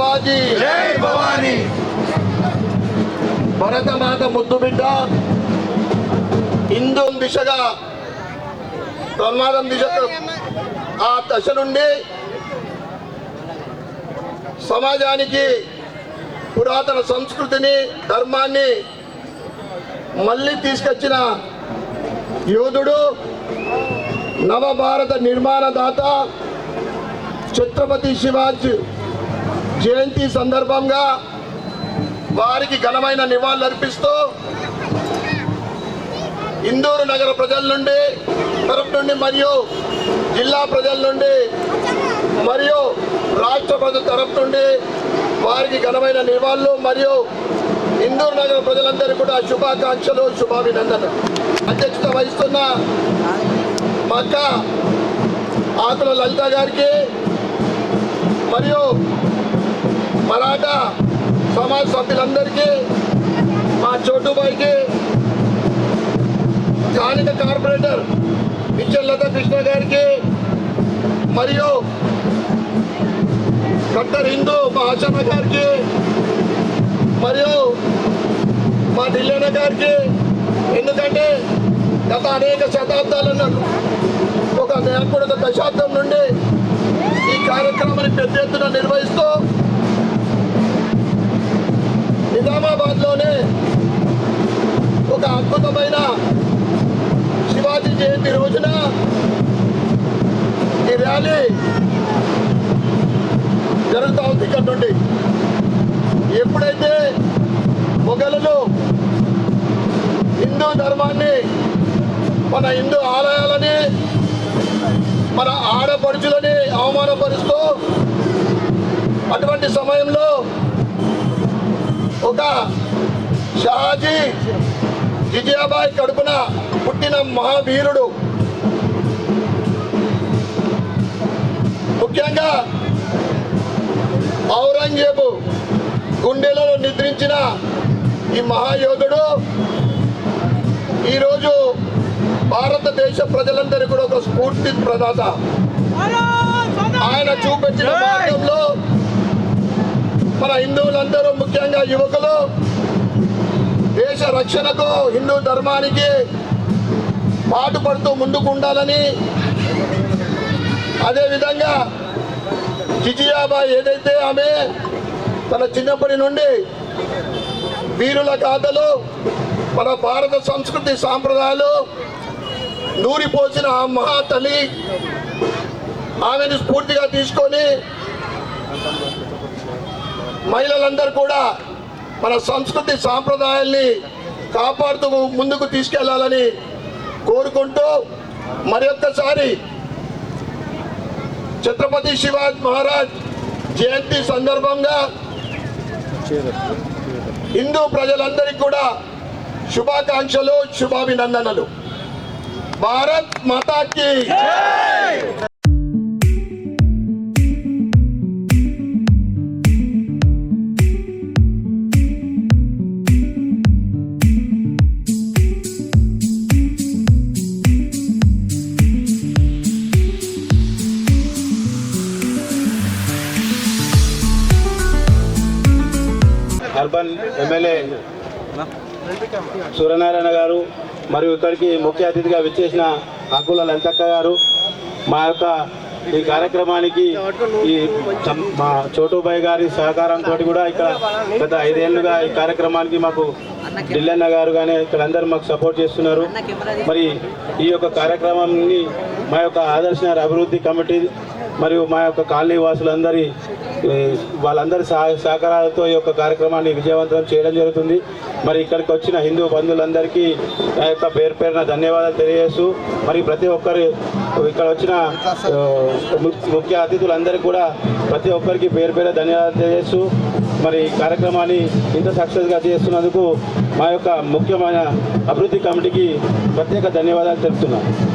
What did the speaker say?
శివాజీ జై భవానీ. భరతమాత ముద్దు బిడ్డ. హిందూ దిశగా ప్రమాదం దిశకు ఆ దశ నుండి సమాజానికి పురాతన సంస్కృతిని ధర్మాన్ని మళ్ళీ తీసుకొచ్చిన యోధుడు నవభారత నిర్మాణదాత ఛత్రపతి శివాజీ. జయంతి సందర్భంగా వారికి ఘనమైన నివాళులర్పిస్తూ ఇందూరు నగర ప్రజల నుండి తరపు నుండి మరియు జిల్లా ప్రజల నుండి మరియు రాష్ట్ర ప్రజల తరపు నుండి వారికి ఘనమైన నివాళులు మరియు ఇందూరు నగర ప్రజలందరికీ కూడా శుభాకాంక్షలు శుభాభినందనలు. అధ్యక్షత వహిస్తున్న మక్క ఆకుల లలిత గారికి మరియు మరాఠా సమాజ సభ్యులందరికీ మా చోటుబాయికి స్థానిక కార్పొరేటర్ నిత్యలత కృష్ణ గారికి మరియు కట్టర్ హిందూ మా ఆశమ్మ గారికి మరియు మా ఢిల్లీన గారికి. ఎందుకంటే గత అనేక శతాబ్దాలను ఒక కూడా ఒక దశాబ్దం నుండి ఈ కార్యక్రమాన్ని పెద్ద ఎత్తున నిర్వహిస్తూ నిజామాబాద్లోనే ఒక అద్భుతమైన శివాజీ జయంతి రోజున ఈ ర్యాలీ జరుగుతూ ఉంది ఇక్కడ నుండి. ఎప్పుడైతే మొఘలులు హిందూ ధర్మాన్ని మన హిందూ ఆలయాలని మన ఆడపడుచులని అవమానపరుస్తూ అటువంటి సమయంలో ఒక షాజీ విజయాబాయి కడుపున పుట్టిన మహావీరుడు. ముఖ్యంగా ఔరంగజేబు గుండెలలో నిద్రించిన ఈ మహాయోధుడు. ఈరోజు భారతదేశ ప్రజలందరికీ కూడా ఒక స్ఫూర్తి ప్రదాత. ఆయన చూపించిన మార్గంలో మన హిందువులందరూ ముఖ్యంగా యువకులు దేశ రక్షణకు హిందూ ధర్మానికి పాటుపడుతూ ముందుకు ఉండాలని అదేవిధంగా జిజియాబాయ్ ఏదైతే ఆమె తన చిన్నప్పటి నుండి వీరుల గాథలు మన భారత సంస్కృతి సాంప్రదాయాలు నూరిపోసిన ఆ మహాతల్లి ఆమెను స్ఫూర్తిగా తీసుకొని మహిళలందరూ కూడా మన సంస్కృతి సాంప్రదాయాల్ని కాపాడుతూ ముందుకు తీసుకెళ్ళాలని కోరుకుంటూ మరి ఒక్కసారి ఛత్రపతి శివాజ్ మహారాజ్ జయంతి సందర్భంగా హిందూ ప్రజలందరికీ కూడా శుభాకాంక్షలు శుభాభినందనలు. భారత్ మాతాకి ఎమ్మెల్యే సూర్యనారాయణ గారు మరియు ఇక్కడికి ముఖ్య అతిథిగా విచ్చేసిన అకుల లలితక్క గారు మా యొక్క ఈ కార్యక్రమానికి ఈ మా చోటుబాయ్ గారి సహకారంతో కూడా ఇక్కడ గత ఐదేళ్ళుగా ఈ కార్యక్రమానికి మాకు ఢిల్లన్న గారు కానీ ఇక్కడ అందరూ మాకు సపోర్ట్ చేస్తున్నారు. మరి ఈ యొక్క కార్యక్రమాన్ని మా యొక్క ఆదర్శ అభివృద్ధి కమిటీ మరియు మా యొక్క కాలనీ వాసులందరి వాళ్ళందరి సహ సహకారాలతో ఈ యొక్క కార్యక్రమాన్ని విజయవంతం చేయడం జరుగుతుంది. మరి ఇక్కడికి వచ్చిన హిందూ బంధువులందరికీ నా యొక్క పేరు పేరున ధన్యవాదాలు తెలియజేస్తూ మరి ప్రతి ఒక్కరు ఇక్కడ వచ్చిన ముఖ్య అతిథులందరికీ కూడా ప్రతి ఒక్కరికి పేరు పేరు ధన్యవాదాలు తెలియజేస్తూ మరి కార్యక్రమాన్ని ఇంత సక్సెస్గా చేస్తున్నందుకు మా యొక్క ముఖ్యమైన అభివృద్ధి కమిటీకి ప్రత్యేక ధన్యవాదాలు తెలుపుతున్నాను